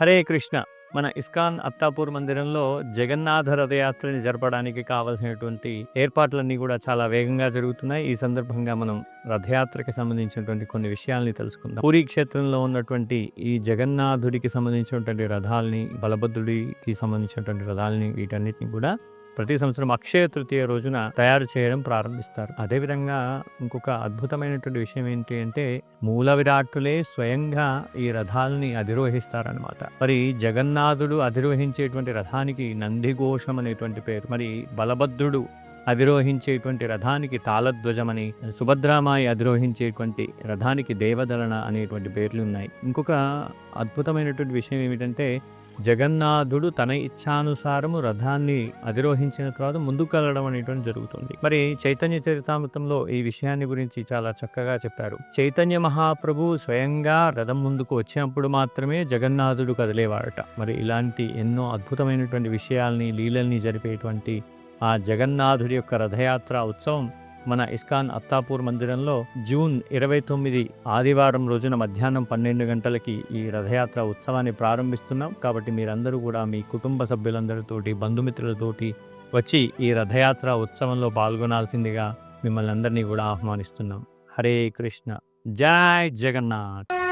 హరే కృష్ణ. మన ఇస్కాన్ అత్తాపూర్ మందిరంలో జగన్నాథ రథయాత్రని జరపడానికి కావలసినటువంటి ఏర్పాట్లన్నీ కూడా చాలా వేగంగా జరుగుతున్నాయి. ఈ సందర్భంగా మనం రథయాత్రకి సంబంధించినటువంటి కొన్ని విషయాల్ని తెలుసుకుందాం. పూరీ క్షేత్రంలో ఉన్నటువంటి ఈ జగన్నాథుడికి సంబంధించినటువంటి రథాలని బలభద్రుడికి సంబంధించినటువంటి రథాలని వీటన్నిటిని కూడా ప్రతి సంవత్సరం అక్షయ తృతీయ రోజున తయారు చేయడం ప్రారంభిస్తారు. అదేవిధంగా ఇంకొక అద్భుతమైనటువంటి విషయం ఏంటి అంటే మూల విరాట్టులే స్వయంగా ఈ రథాలని అధిరోహిస్తారనమాట మరి జగన్నాథుడు అధిరోహించేటువంటి రథానికి నందిఘోషం అనేటువంటి పేరు. మరి బలభద్రుడు అధిరోహించేటువంటి రథానికి తాళధ్వజమని సుభద్రామాయి అధిరోహించేటువంటి రథానికి దేవదలన అనేటువంటి పేర్లు ఉన్నాయి. ఇంకొక అద్భుతమైనటువంటి విషయం ఏమిటంటే జగన్నాథుడు తన ఇచ్ఛానుసారము రథాన్ని అధిరోహించిన తర్వాత ముందుకు వెళ్ళడం అనేటువంటి జరుగుతుంది. మరి చైతన్య చరితామృతంలో ఈ విషయాన్ని గురించి చాలా చక్కగా చెప్పారు. చైతన్య మహాప్రభు స్వయంగా రథం ముందుకు వచ్చినప్పుడు మాత్రమే జగన్నాథుడు కదిలేవాడట. మరి ఇలాంటి ఎన్నో అద్భుతమైనటువంటి విషయాల్ని లీలల్ని జరిపేటువంటి ఆ జగన్నాథుడి యొక్క రథయాత్ర ఉత్సవం మన ఇస్కాన్ అత్తాపూర్ మందిరంలో జూన్ ఇరవై తొమ్మిది ఆదివారం రోజున మధ్యాహ్నం పన్నెండు గంటలకి ఈ రథయాత్ర ఉత్సవాన్ని ప్రారంభిస్తున్నాం. కాబట్టి మీరందరూ కూడా మీ కుటుంబ సభ్యులందరితోటి బంధుమిత్రులతోటి వచ్చి ఈ రథయాత్ర ఉత్సవంలో పాల్గొనాల్సిందిగా మిమ్మల్ని అందరినీ కూడా ఆహ్వానిస్తున్నాం. హరే కృష్ణ. జై జగన్నాథ్.